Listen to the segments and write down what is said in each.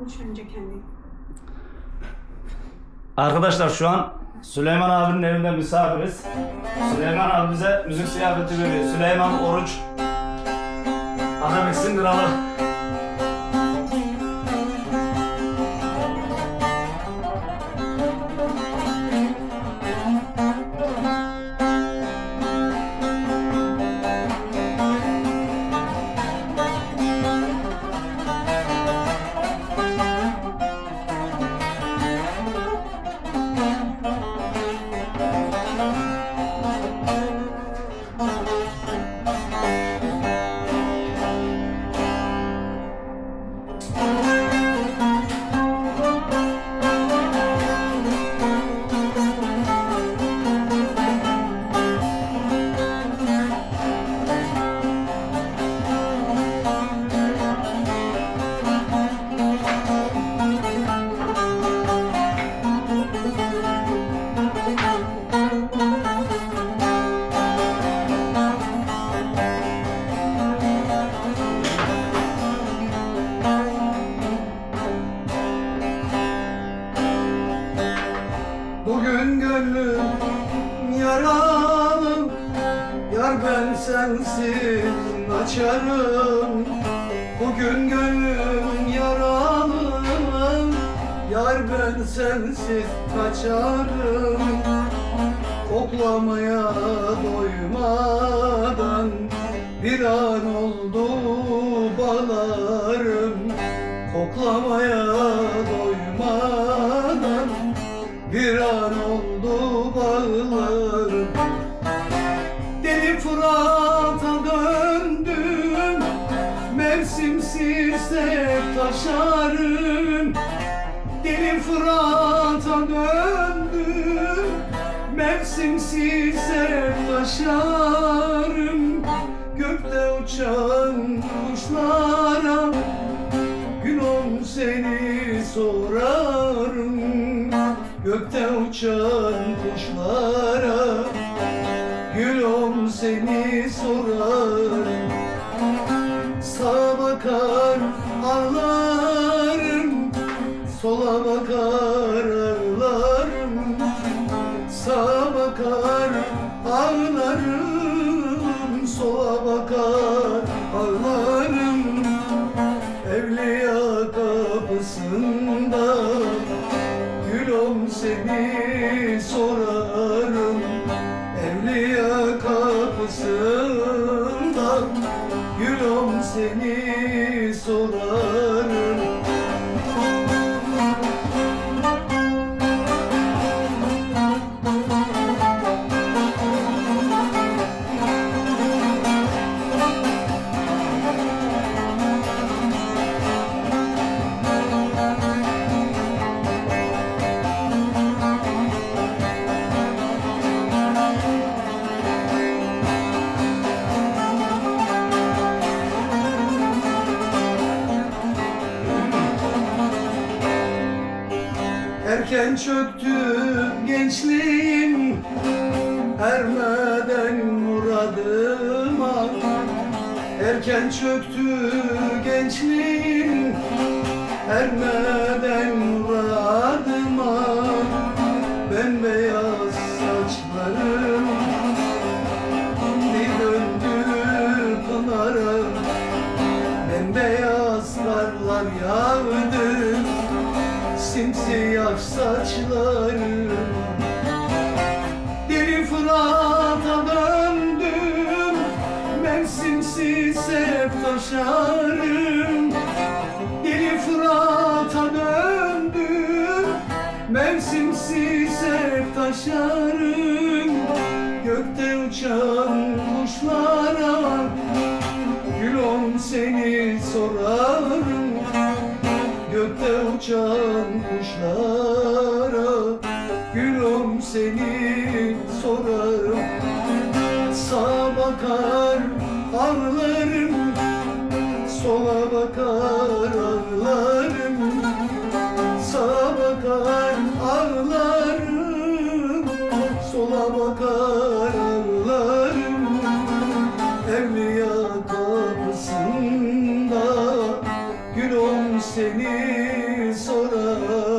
Önce kendi. Arkadaşlar şu an Süleyman abinin evinde misafiriz. Süleyman abi bize müzik ziyafeti veriyor. Süleyman Oruç. Arabiksin kralı. Açarım. Bugün gönlüm yaralı Yar ben sensiz kaçarım. Koklamaya doymadan Bir an oldu bağlarım Koklamaya Mevsimsiz hep taşarım. Deli Fırat'a döndüm Mevsimsiz hep taşarım. Gökte uçan kuşlara Gülüm seni sorarım. Gökte uçan kuşlara Gülüm seni sorarım Sola bakar Erken çöktü gençliğim Ermeden muradıma. Erken çöktü gençliğim Ermeden Mevsimsiz hep taşarım Gökte uçan kuşlara Gülüm seni sorarım. Gökte uçan kuşlara Gülüm seni sorarım. Sağa bakar ağlarım sonra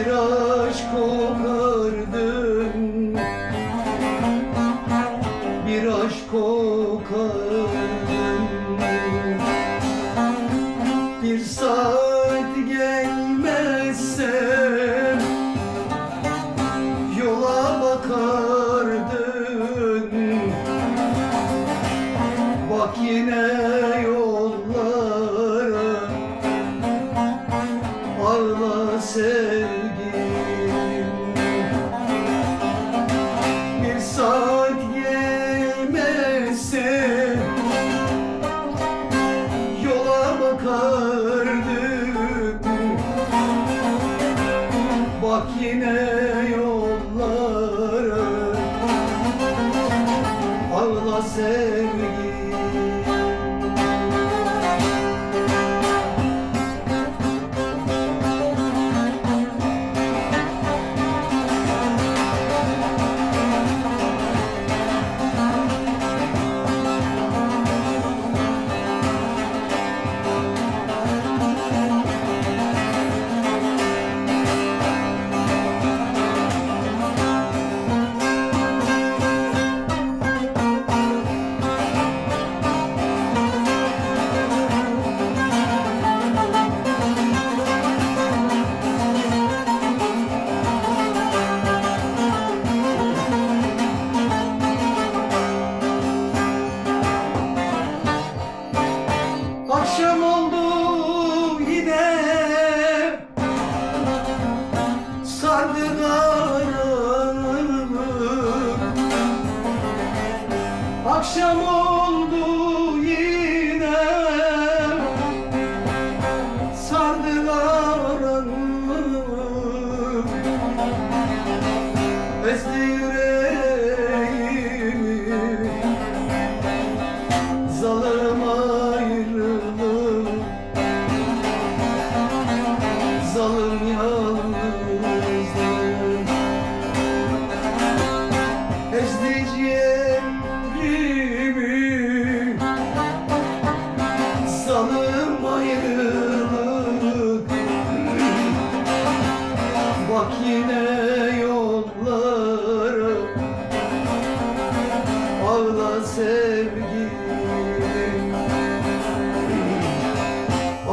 bir aşk kokardım Bir aşk kokardım Bir saat gelmezse Yola bakardın. Bak yine bak yine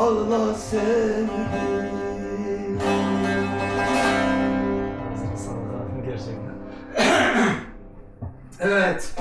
ağla sevdim. Gerçekten. evet.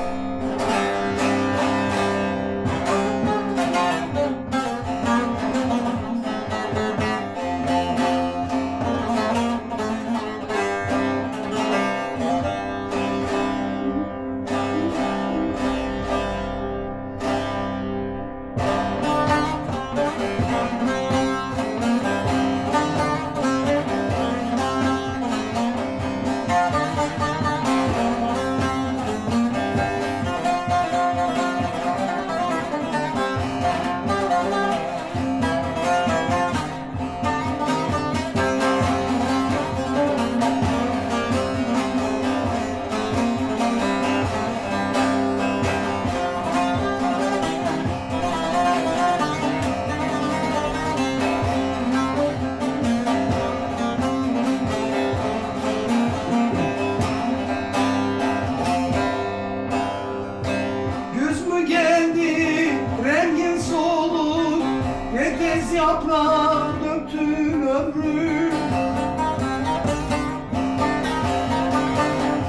Yoluna döktün ömrüm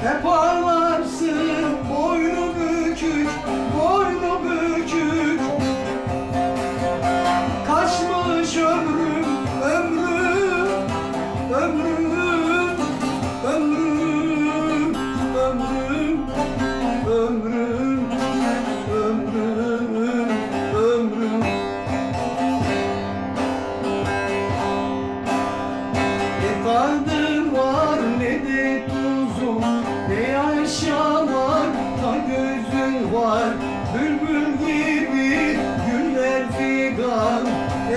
Hep ağlarsın boynu bükük, boynu bükük. Kaçmış ömrüm, ömrüm, ömrüm, Bülbül gibi güller figan.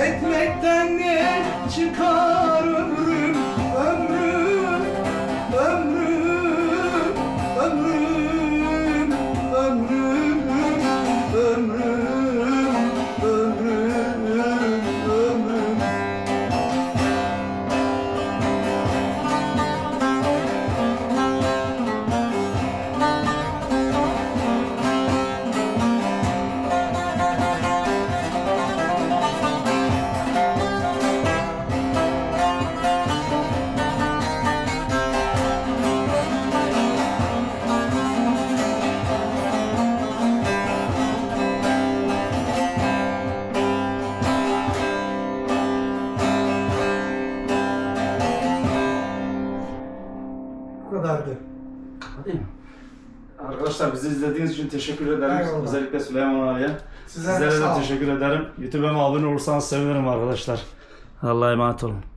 Ekmekten ne çıkar Arkadaşlar bizi izlediğiniz için teşekkür ederim. Eyvallah. Özellikle Süleyman abiye. Sizlere Sizlere de teşekkür ederim. YouTube'uma abone olursanız sevinirim arkadaşlar. Allah'a emanet olun.